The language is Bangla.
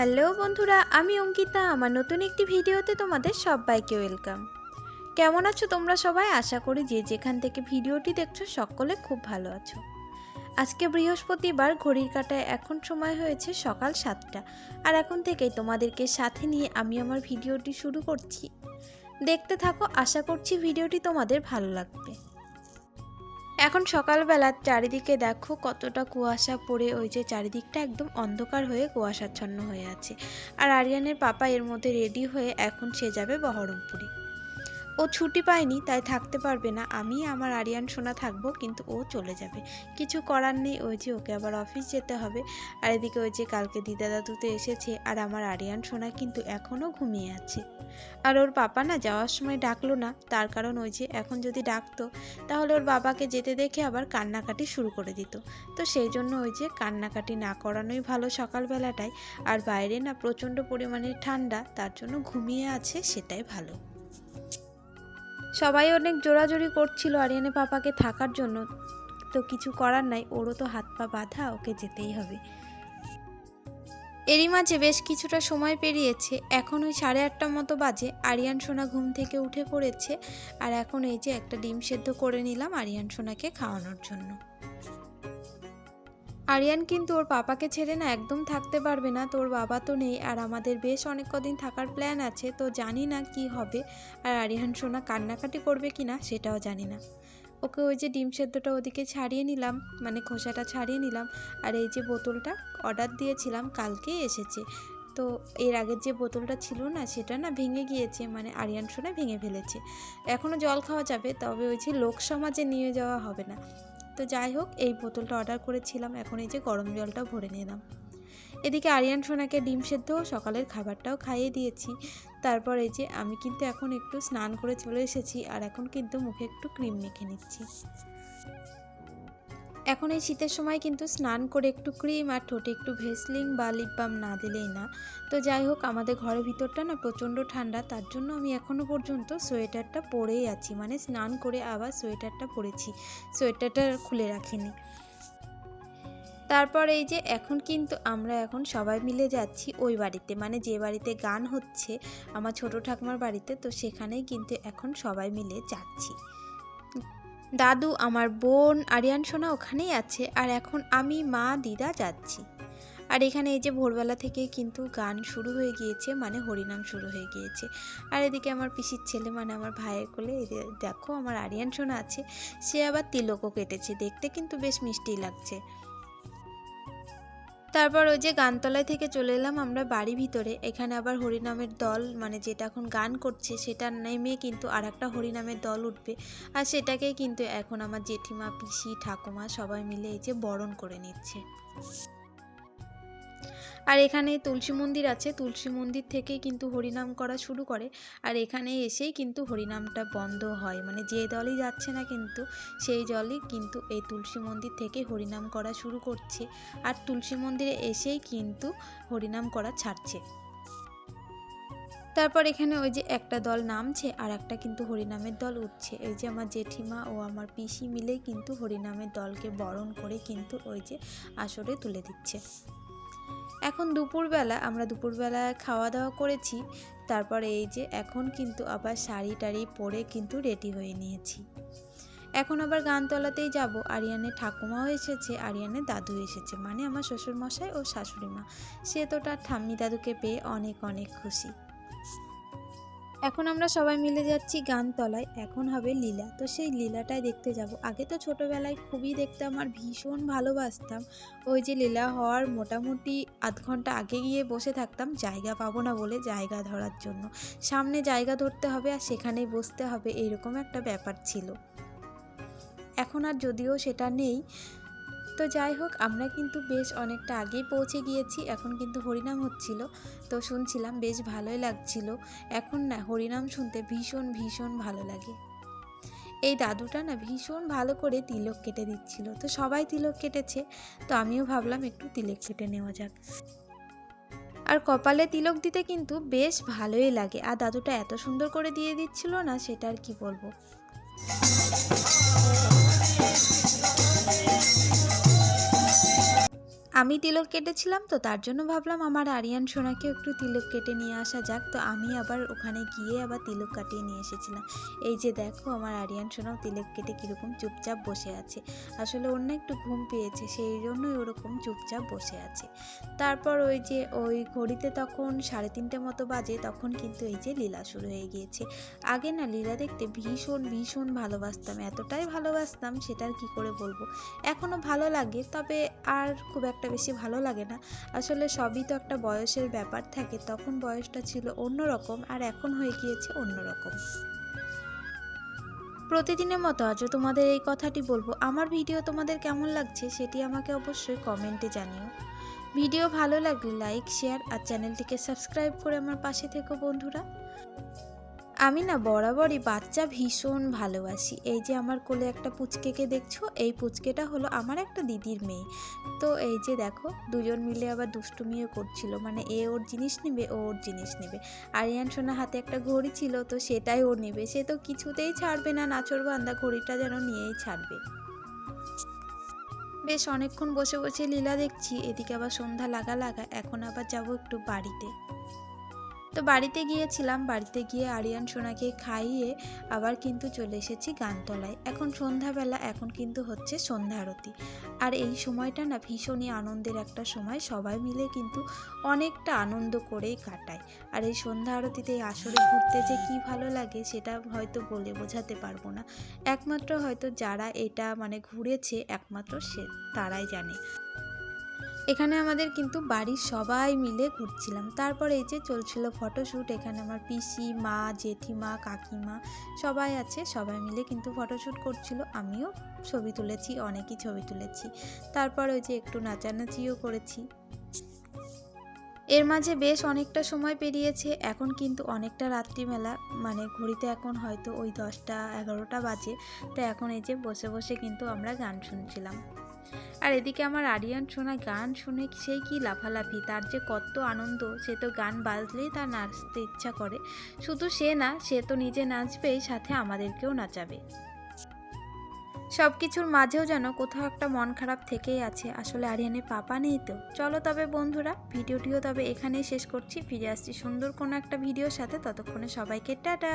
হ্যালো বন্ধুরা, আমি অঙ্কিতা। আমার নতুন একটি ভিডিওতে তোমাদের সবাইকে ওয়েলকাম। কেমন আছো তোমরা সবাই? আশা করি যে যেখান থেকে ভিডিওটি দেখছ সকলে খুব ভালো আছো। আজকে বৃহস্পতিবার, ঘড়ির কাটায় এখন সময় হয়েছে সকাল সাতটা। আর এখন থেকেই তোমাদেরকে সাথে নিয়ে আমি আমার ভিডিওটি শুরু করছি। দেখতে থাকো, আশা করছি ভিডিওটি তোমাদের ভালো লাগবে। এখন সকালবেলা চারিদিকে দেখো কতটা কুয়াশা পড়ে, ওই যে চারিদিকটা একদম অন্ধকার হয়ে কুয়াশাচ্ছন্ন হয়ে আছে। আর আরিয়ানের পাপা এর মধ্যে রেডি হয়ে এখন সে যাবে বহরমপুরে। ও ছুটি পায়নি, তাই থাকতে পারবে না। আমি আমার আরিয়ান সোনা থাকব, কিন্তু ও চলে যাবে। কিছু করার নেই, ওই যে ওকে আবার অফিস যেতে হবে। আর এদিকে ওই যে কালকে দিদা দাদুতে এসেছে, আর আমার আরিয়ান সোনা কিন্তু এখনও ঘুমিয়ে আছে। আর ওর পাপা না যাওয়ার সময় ডাকলো না, তার কারণ ওই যে এখন যদি ডাকতো, তাহলে ওর বাবাকে যেতে দেখে আবার কান্নাকাটি শুরু করে দিত। তো সেই জন্য ওই যে কান্নাকাটি না করানোই ভালো সকালবেলাটায় আর বাইরে না প্রচণ্ড পরিমাণে ঠান্ডা, তার জন্য ঘুমিয়ে আছে, সেটাই ভালো। সবাই অনেক জোরাজোরি করছিল আরিয়ানে পাপাকে থাকার জন্য। তো কিছু করার নাই, ওরও তো হাত পা বাঁধা, ওকে যেতেই হবে। এরই মাঝে বেশ কিছুটা সময় পেরিয়েছে, এখন ওই সাড়ে আটটা মতো বাজে, আরিয়ান সোনা ঘুম থেকে উঠে পড়েছে, আর এখন এই যে একটা ডিম সেদ্ধ করে নিলাম আরিয়ান সোনাকে খাওয়ানোর জন্য। আরিয়ান কিন্তু ওর পাপাকে ছেড়ে না একদম থাকতে পারবে না। তোর বাবা তো নেই আর আমাদের বেশ অনেক কদিন থাকার প্ল্যান আছে, তো জানি না কি হবে। আর আরিয়ান সোনা কান্নাকাটি করবে কি না সেটাও জানি না। ওকে ওই যে ডিম সেদ্ধটা ওদিকে ছাড়িয়ে নিলাম মানে খোসাটা ছাড়িয়ে নিলাম। আর এই যে বোতলটা অর্ডার দিয়েছিলাম, কালকেই এসেছে। তো এর আগের যে বোতলটা ছিল না, সেটা না ভেঙে গিয়েছে মানে আরিয়ান সোনা ভেঙে ফেলেছে। এখনও জল খাওয়া যাবে, তবে ওই যে লোক সমাজে নিয়ে যাওয়া হবে না। তো যাই হোক, এই বোতলটা অর্ডার করেছিলাম। এখন এই যে গরম জলটাও ভরে নিলাম। এদিকে আরিয়ান, সোনাকে ডিম সেদ্ধ সকালের খাবারটাও খাইয়ে দিয়েছি। তারপর এই যে আমি কিন্তু এখন একটু স্নান করে চলে এসেছি, আর এখন কিন্তু মুখে একটু ক্রিম মেখে নিচ্ছি। এখন এই শীতের সময় কিন্তু স্নান করে একটু ক্রিম আর ঠোঁটে একটু ভেসলিং বা লিপ বাম না দিলেই না। তো যাই হোক, আমাদের ঘরের ভিতরটা না প্রচণ্ড ঠান্ডা, তার জন্য আমি এখনও পর্যন্ত সোয়েটারটা পরেই আছি। মানে স্নান করে আবার সোয়েটারটা পরেছি। সোয়েটারটা খুলে রাখিনি। তারপর এই যে এখন কিন্তু আমরা এখন সবাই মিলে যাচ্ছি ওই বাড়িতে। মানে যে বাড়িতে গান হচ্ছে, আমার ছোট ঠাকুমার বাড়িতে, তো সেখানেই কিন্তু এখন সবাই মিলে যাচ্ছি। দাদু, আমার বোন আরিয়ান সোনা ওখানেই আছে, আর এখন আমি মা দিদা যাচ্ছি। আর এখানে এই যে ভোরবেলা থেকে কিন্তু গান শুরু হয়ে গিয়েছে মানে হরিনাম শুরু হয়ে গিয়েছে। আর এদিকে আমার পিসির ছেলে মানে আমার ভাইয়ের কোলে দেখো আমার আরিয়ান সোনা আছে, সে আবার তিলকও কেটেছে, দেখতে কিন্তু বেশ মিষ্টি লাগছে। তারপর ওই যে গানতলায় থেকে চলে এলাম আমরা বাড়ি ভিতরে। এখানে আবার হরিনামের দল মানে যেটা এখন গান করছে সেটা নেমে কিন্তু আর একটা হরিনামের দল উঠবে। আর সেটাকেই কিন্তু এখন আমার জেঠিমা, পিসি, ঠাকুমা সবাই মিলে এই যে বরণ করে নিচ্ছে। আর এখানে তুলসী মন্দির আছে। তুলসী মন্দির থেকেই কিন্তু হরিনাম করা শুরু করে। আর এখানে এসেই কিন্তু হরিনামটা বন্ধ হয়। মানে যে দলই যাচ্ছে না কিন্তু, সেই দলই কিন্তু এই তুলসী মন্দির থেকে হরিনাম করা শুরু করছে। আর তুলসী মন্দিরে এসেই কিন্তু হরিনাম করা ছাড়ছে। তারপর এখানে ওই যে একটা দল নামছে, আর একটা কিন্তু হরিনামের দল উঠছে। এই যে আমার জেঠিমা ও আমার পিসি মিলেই কিন্তু হরিনামের দলকে বরণ করে কিন্তু ওই যে আসরে তুলে দিচ্ছে। এখন দুপুরবেলা, আমরা দুপুরবেলা খাওয়া দাওয়া করেছি। তারপরে এই যে এখন কিন্তু আবার শাড়ি টাড়ি পরে কিন্তু রেডি হয়ে নিয়েছি। এখন আবার গানতলাতেই যাব। আরিয়ানের ঠাকুমাও এসেছে, আরিয়ানের দাদু এসেছে। মানে আমার শ্বশুরমশাই ও শাশুড়ি মা সে তো তার ঠাম্মি দাদুকে পেয়ে অনেক অনেক খুশি। এখন আমরা সবাই মিলে যাচ্ছি গানতলায়, এখন হবে লীলা। তো সেই লীলাটাই দেখতে যাব। আগে তো ছোটোবেলায় খুবই দেখতাম আর ভীষণ ভালোবাসতাম। ওই যে লীলা হওয়ার মোটামুটি আধ ঘণ্টা আগে গিয়ে বসে থাকতাম, জায়গা পাবো না বলে জায়গা ধরার জন্য। সামনে জায়গা ধরতে হবে আর সেখানেই বসতে হবে এইরকম একটা ব্যাপার ছিল। এখন আর যদিও সেটা নেই তো যাই হোক, আমরা কিন্তু বেশ অনেকটা আগেই পৌঁছে গিয়েছি। এখন কিন্তু হরিনাম হচ্ছিল। তো শুনছিলাম বেশ ভালোই লাগছিল। এখন না, হরিনাম শুনতে ভীষণ ভীষণ ভালো লাগে। এই দাদুটা না ভীষণ ভালো করে তিলক কেটে দিচ্ছিল। তো সবাই তিলক কেটেছে। তো আমিও ভাবলাম একটু তিলক কেটে নেওয়া যাক। আর কপালে তিলক দিতে কিন্তু বেশ ভালোই লাগে। আর দাদুটা এত সুন্দর করে দিয়ে দিচ্ছিল না, সেটা আর কি বলব? আমি তিলক কেটেছিলাম তো তার জন্য ভাবলাম আমার আরিয়ান সোনাকে একটু তিলক কেটে নিয়ে আসা যাক। তো আমি আবার ওখানে গিয়ে আবার তিলক কাটিয়ে নিয়ে এসেছিলাম। এই যে দেখো আমার আরিয়ান সোনাও তিলক কেটে কীরকম চুপচাপ বসে আছে। আসলে না একটু ঘুম পেয়েছে, সেই জন্যই ওরকম চুপচাপ বসে আছে। তারপর ওই যে ওই ঘড়িতে তখন সাড়ে তিনটে মতো বাজে, তখন কিন্তু এই যে লীলা শুরু হয়ে গিয়েছে। আগে না লীলা দেখতে ভীষণ ভীষণ ভালোবাসতাম, এতটাই ভালোবাসতাম সেটা আর কী করে বলব? এখনও ভালো লাগে, তবে আর খুব একটা বেশি ভালো লাগে না। আসলে সবই তো একটা বয়সের ব্যাপার থাকে। তখন বয়সটা ছিল অন্যরকম আর এখন হয়ে গিয়েছে অন্যরকম। প্রতিদিনের মতো আজও তোমাদের এই কথাটি বলব। আমার ভিডিও তোমাদের কেমন লাগছে সেটি আমাকে অবশ্যই কমেন্টে জানিও। ভিডিও ভালো লাগলে লাইক, শেয়ার আর চ্যানেলটিকে সাবস্ক্রাইব করে আমার পাশে থেকো বন্ধুরা। আমি না বরাবরই বাচ্চা ভীষণ ভালোবাসি। এই যে আমার কোলে একটা পুচকেকে দেখছ, এই পুচকেটা হলো আমার একটা দিদির মেয়ে। তো এই যে দেখো, দুজন মিলে আবার দুষ্টুমিও করছিল মানে এ ওর জিনিস নেবে, ও ওর জিনিস নেবে। আরিয়ান সোনা হাতে একটা ঘড়ি ছিল, তো সেটাই ও নেবে। সে তো কিছুতেই ছাড়বে না, নাচর বান্দা ঘড়িটা যেন নিয়েই ছাড়বে। বেশ অনেকক্ষণ বসে বসে লীলা দেখছি, এদিকে আবার সন্ধ্যা লাগা লাগা, এখন আবার যাব একটু বাড়িতে। তো বাড়িতে গিয়েছিলাম, বাড়িতে গিয়ে আরিয়ান সোনাকে খাইয়ে আবার কিন্তু চলে এসেছি গানতলায়। এখন সন্ধ্যাবেলা, এখন কিন্তু হচ্ছে সন্ধ্যা আরতি। আর এই সময়টা না ভীষণই আনন্দের একটা সময়, সবাই মিলে কিন্তু অনেকটা আনন্দ করেই কাটায় আর এই সন্ধ্যা আরতিতে এই আসরে ঘুরতে যে কি ভালো লাগে সেটা হয়তো বলে বোঝাতে পারব না। একমাত্র হয়তো যারা এটা মানে ঘুরেছে, একমাত্র সে, তারাই জানে। এখানে আমাদের কিন্তু বাড়ির সবাই মিলে ঘুরছিলাম। তারপর এই যে চলছিল ফটোশ্যুট এখানে আমার পিসি, মা, জেঠিমা, কাকিমা সবাই আছে, সবাই মিলে কিন্তু ফটোশ্যুট করছিল। আমিও ছবি তুলেছি, অনেকই ছবি তুলেছি। তারপর ওই যে একটু নাচানাচিও করেছি। এর মাঝে বেশ অনেকটা সময় পেরিয়েছে, এখন কিন্তু অনেকটা রাত্রিবেলা। মানে ঘড়িতে এখন হয়তো ওই দশটা এগারোটা বাজে, তো এখন এই যে বসে বসে কিন্তু আমরা গান শুনছিলাম। আর এদিকে আমার আরিয়ান শোনা গান শুনে সেই কি লাফালাফি, তার যে কত আনন্দ, সে তো গান বাজলেই তার নাচতে ইচ্ছা করে। শুধু সে না, সে তো নিজে নাচবেই, সাথে আমাদেরকেও নাচাবে। সব কিছুর মাঝেও যেন কোথাও একটা মন খারাপ থেকেই আছে। আসলে আরিয়ানের পাপা নেই তো। চলো তবে বন্ধুরা, ভিডিওটিও তবে এখানেই শেষ করছি। ফিরে আসছি সুন্দর কোনো একটা ভিডিওর সাথে। ততক্ষণে সবাইকে টাটা!